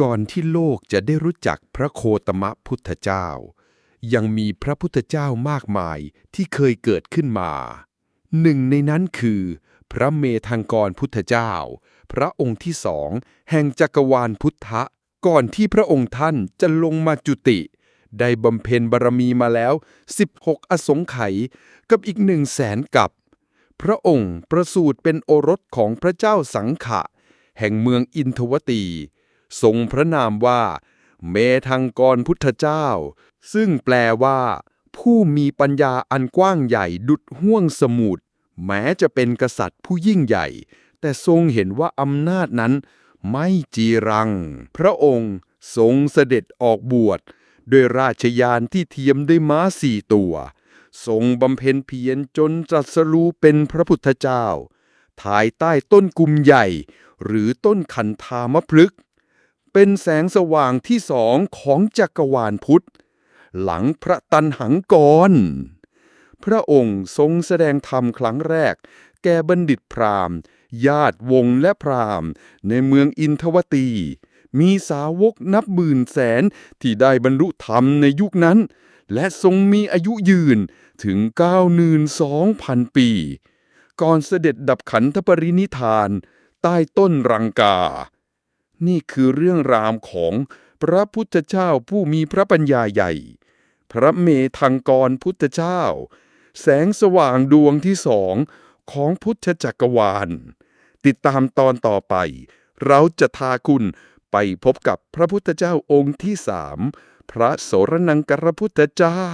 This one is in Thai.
ก่อนที่โลกจะได้รู้จักพระโคตมะพุทธเจ้า ยังมีพระพุทธเจ้ามากมายที่เคยเกิดขึ้นมา หนึ่งในนั้นคือ พระเมธังกรพุทธเจ้า พระองค์ที่สองแห่งจักรวาลพุทธะ ก่อนที่พระองค์ท่านจะลงมาจุติ ได้บำเพ็ญบารมีมาแล้ว 16 อสงไขยกับอีกหนึ่งแสนกับ พระองค์ประสูติเป็นโอรสของพระเจ้าสังขะ แห่งเมืองอินทวตี ทรงพระนามว่า เมธังกรพุทธเจ้า ซึ่งแปลว่า ผู้มีปัญญาอันกว้างใหญ่ดุดห้วงสมุทรแม้จะเป็นกษัตริย์ผู้ยิ่งใหญ่ แต่ทรงเห็นว่าอำนาจนั้น ไม่จีรัง พระองค์ทรงเสด็จออกบวชด้วยราชยานที่เทียมด้วยม้าสี่ตัว ทรงบำเพ็ญเพียรจนตรัสรู้เป็นพระพุทธเจ้าภายใต้ต้นกุมใหญ่ หรือต้นคันธามพฤก เป็นแสงสว่างที่สองของจักรวาลพุทธ หลังพระตันหังกร พระองค์ทรงแสดงธรรมครั้งแรก แก่บัณฑิตพราหมณ์ ญาติวงศ์และพราหมณ์ ในเมืองอินทวตี มีสาวกนับหมื่นแสนที่ได้บรรลุธรรมในยุคนั้น และทรงมีอายุยืนถึง 92,000 ปี ก่อนเสด็จดับขันธปรินิธาน ใต้ต้นรังกา นี่คือเรื่องราวของพระพุทธเจ้าผู้มีพระปัญญาใหญ่ พระเมธังกรพุทธเจ้า แสงสว่างดวงที่สองของพุทธจักรวาล ติดตามตอนต่อไป เราจะพาคุณไปพบกับพระพุทธเจ้าองค์ที่สามพระโสรนังกรพุทธเจ้า